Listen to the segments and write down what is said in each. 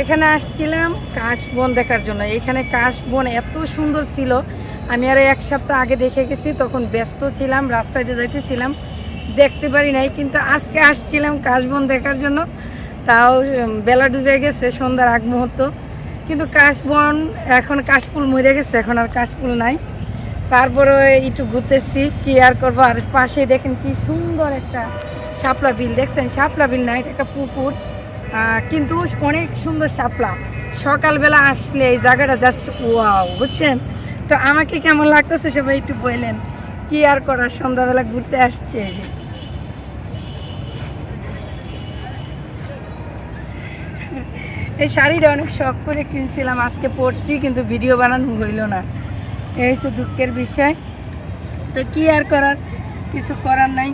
এখানে আসছিলাম কাশবন দেখার জন্য। এখানে কাশবন এত সুন্দর ছিল। আমি আর এক সপ্তাহ আগে দেখে গেছি, তখন ব্যস্ত ছিলাম, রাস্তায় যাইতেছিলাম। দেখতে পারি নাই, কিন্তু আজকে আসছিলাম কাশবন দেখার জন্য। তাও বেলা ডুবে গেছে সন্ধ্যার আগ মুহূর্ত। কিন্তু কাশবন এখন কাশফুল মরে গেছে, এখন আর কাশফুল নাই। তারপরে একটু ঘুরতেছি, কি আর করব? আর পাশে দেখেন কি সুন্দর একটা শাপলা বিল, দেখছেন? শাপলা বিল না, এটা একটা পুকুর। কিন্তু অনেক সুন্দর শাপলা। সকালবেলা আসলে এই জায়গাটা জাস্ট ওয়াও বুঝছেন? তো আমাকে কেমন লাগতেছে সবাই একটু বললেন কি আর করার সন্ধ্যাবেলা ঘুরতে আসছে এই যে। এই শাড়িটা অনেক শখ করে কিনছিলাম, আজকে পরছি, কিন্তু ভিডিও বানানো হইল না। এই হচ্ছে দুঃখের বিষয়। তো কি আর করার, কিছু করার নাই।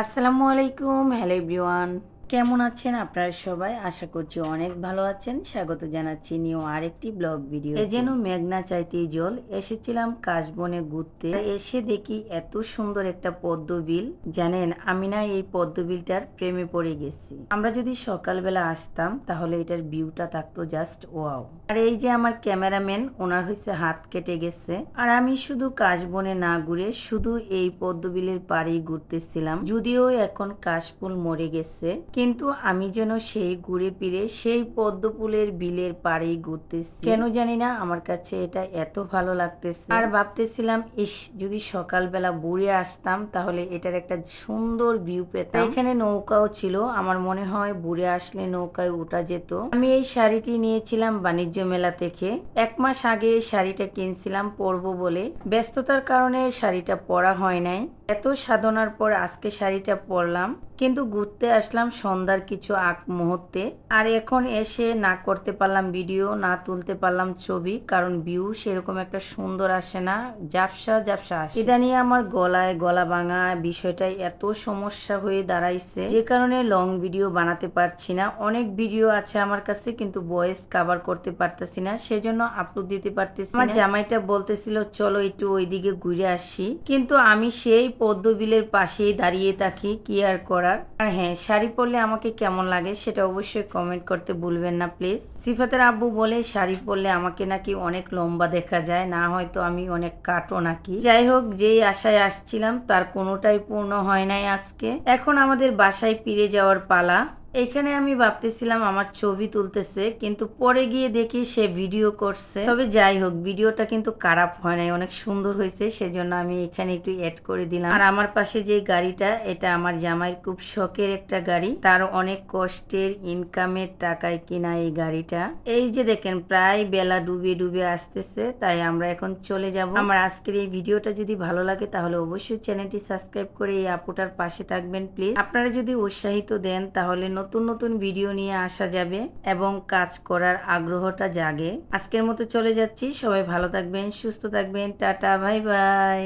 আসসালামু আলাইকুম হ্যালো এভরিওয়ান। কেমন আছেন আপনারা সবাই? আশা করছি অনেক ভালো আছেন। স্বাগত জানাচ্ছি নিউ আরেকটি ব্লগ ভিডিও এ যেন মেঘনা চাইতেই জল। এসেছিলাম কাশবনে ঘুরতে। এসে দেখি এত সুন্দর একটা পদ্ম বিল জানেন, আমি না এই পদ্ম বিলটার প্রেমে পড়ে গেছি। আমরা যদি সকালবেলা আসতাম, তাহলে এটার ভিউটা থাকতো জাস্ট ওয়াও। আর এই যে আমার ক্যামেরাম্যান, ওনার হয়েছে হাত কেটে গেছে। আর আমি শুধু কাশবনে না ঘুরে শুধু এই পদ্মবিলের পাড়েই ঘুরতেছিলাম। যদিও এখন কাশফুল মরে গেছে। কিন্তু আমি যেন সেই ঘুরে ফিরে সেই পদ্মফুলের বিলের পাড়েই ঘুরতেছি। কেন জানি না আমার কাছে এটা এত ভালো লাগতেছে। আর ভাবতেছিলাম, ইস, যদি সকালবেলা বুড়ে আসতাম, তাহলে এটার একটা সুন্দর ভিউ পেতাম। এখানে নৌকাও ছিল, আমার মনে হয় বুড়ে আসলে নৌকায় ওঠা যেত। আমি এই শাড়িটি নিয়েছিলাম বাণিজ্য মেলা থেকে। এক মাস আগে এই শাড়িটা কিনছিলাম পরবো বলে। ব্যস্ততার কারণে শাড়িটা পরা হয় নাই। এত সাধনার পর আজকে শাড়িটা পরলাম। কিন্তু ঘুরতে আসলাম সন্ধ্যার কিছু আগ মুহূর্তে। আর এখন এসে না করতে পারলাম ভিডিও না তুলতে পারলাম ছবি কারণ ভিউ সেরকম একটা সুন্দর আসে না। জাপসা জাপসা আসে। এটা নিয়ে আমার গলায় গলা ভাঙা বিষয়টাই এত সমস্যা হয়ে দাঁড়াইছে। যে কারণে লং ভিডিও বানাতে পারছি না। অনেক ভিডিও আছে আমার কাছে কিন্তু ভয়েস কাভার করতে পারতেছি না। সেজন্য আপলোড দিতে পারতেছি আমার জামাইটা বলতেছিল চলো একটু ওইদিকে ঘুরে আসি। কিন্তু আমি সেই পদ্মবিলের পাশেই দাঁড়িয়ে থাকি। কি আর করার আর হ্যাঁ শাড়ি পরলে আমাকে কেমন লাগে সেটা অবশ্যই কমেন্ট করতে ভুলবেন না প্লিজ সিফাতের আব্বু বলে শাড়ি পরলে আমাকে নাকি অনেক লম্বা দেখা যায়, না হয়তো আমি অনেক কাটো নাকি। যাই হোক, যেই আশায় আসছিলাম তার কোনোটাই পূর্ণ হয় নাই আজকে। এখন আমাদের বাসায় ফিরে যাওয়ার পালা। এখানে আমি ভাবতেছিলাম আমার ছবি তুলতেছে, কিন্তু পরে গিয়ে দেখি সে ভিডিও করছে। তবে যাই হোক ভিডিওটা কিন্তু খারাপ হয় নাই, অনেক সুন্দর হয়েছে, সেজন্য আমি এখানে একটু অ্যাড করে দিলাম। আর আমার পাশে যে গাড়িটা, এটা আমার জামাইয়ের খুব শখের একটা গাড়ি। তার অনেক কষ্টের ইনকামের টাকায় কিনা এই গাড়িটা। এই যে দেখেন, প্রায় বেলা ডুবে ডুবে আসতেছে, তাই আমরা এখন চলে যাব। আমার আজকের এই ভিডিওটা যদি ভালো লাগে, তাহলে অবশ্যই চ্যানেলটি সাবস্ক্রাইব করে এই আপুটার পাশে থাকবেন প্লিজ আপনারা যদি উৎসাহিত দেন, তাহলে নতুন নতুন ভিডিও নিয়ে আসা যাবে এবং কাজ করার আগ্রহটা জাগে। আজকের মতো চলে যাচ্ছি। সবাই ভালো থাকবেন, সুস্থ থাকবেন। Tata, bye bye.